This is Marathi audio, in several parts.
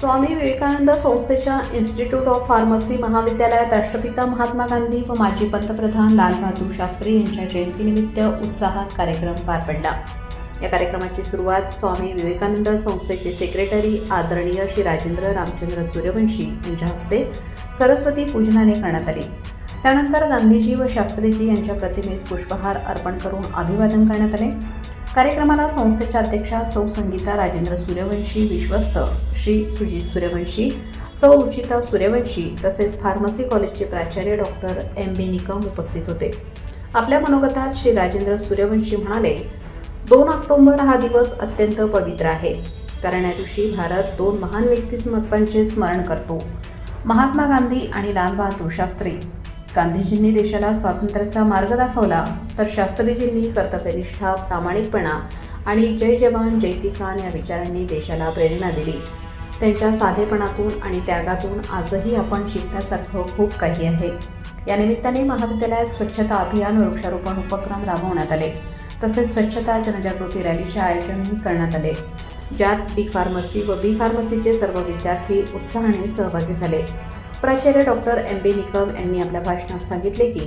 स्वामी विवेकानंद संस्थेच्या इन्स्टिट्यूट ऑफ फार्मसी महाविद्यालयात राष्ट्रपिता महात्मा गांधी व माजी पंतप्रधान लालबहादूर शास्त्री यांच्या जयंतीनिमित्त उत्साहात कार्यक्रम पार पडला. या कार्यक्रमाची सुरुवात स्वामी विवेकानंद संस्थेचे सेक्रेटरी आदरणीय श्री राजेंद्र रामचंद्र सूर्यवंशी यांच्या हस्ते सरस्वती पूजनाने करण्यात आली. त्यानंतर गांधीजी व शास्त्रीजी यांच्या प्रतिमेस पुष्पहार अर्पण करून अभिवादन करण्यात आले. कार्यक्रमाला संस्थेच्या अध्यक्षा सौ संगीता राजेंद्र सूर्यवंशी विश्वस्त श्री सुजित सूर्यवंशी सौ रुचिता सूर्यवंशी तसेच फार्मसी कॉलेजचे प्राचार्य डॉक्टर एम बी निकम उपस्थित होते. आपल्या मनोगतात श्री राजेंद्र सूर्यवंशी म्हणाले दोन ऑक्टोंबर हा दिवस अत्यंत पवित्र आहे. कारण या दिवशी भारत दोन महान व्यक्तिमत्वांचे स्मरण करतो. महात्मा गांधी आणि लालबहादूर शास्त्री गांधीजींनी देशाला स्वातंत्र्याचा मार्ग दाखवला तर शास्त्रीजींनी कर्तव्यनिष्ठा प्रामाणिकपणा आणि जय जवान जय किसान या विचारांनी देशाला प्रेरणा दिली. त्यांच्या साधेपणातून आणि त्यागातून आजही आपण शिकण्यासारखं खूप काही आहे. या निमित्ताने महाविद्यालयात स्वच्छता अभियान वृक्षारोपण उपक्रम राबवण्यात आले. तसेच स्वच्छता जनजागृती रॅलीचे आयोजनही करण्यात आले. ज्यात डी फार्मसी व बी फार्मसीचे सर्व विद्यार्थी उत्साहाने सहभागी झाले. प्राचार्य डॉक्टर एम बी निकम यांनी आपल्या भाषणात सांगितले की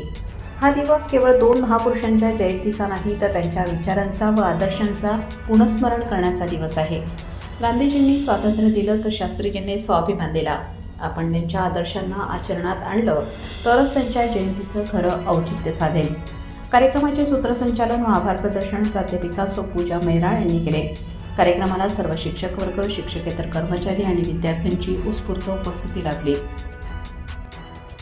हा दिवस केवळ दोन महापुरुषांच्या जयंतीचा नाही तर त्यांच्या विचारांचा व आदर्शांचा पुनस्मरण करण्याचा दिवस आहे. गांधीजींनी स्वातंत्र्य दिलं तर शास्त्रीजींनी स्वाभिमान दिला. आपण त्यांच्या आदर्शांना आचरणात आणलं तरच त्यांच्या जयंतीचं खरं औचित्य साधेल. कार्यक्रमाचे सूत्रसंचालन व आभार प्रदर्शन प्राध्यापिका सो पूजा मैराळ यांनी केले. कार्यक्रमाला सर्व शिक्षक वर्ग शिक्षकेतर कर्मचारी आणि विद्यार्थ्यांची उत्स्फूर्त उपस्थिती लाभली.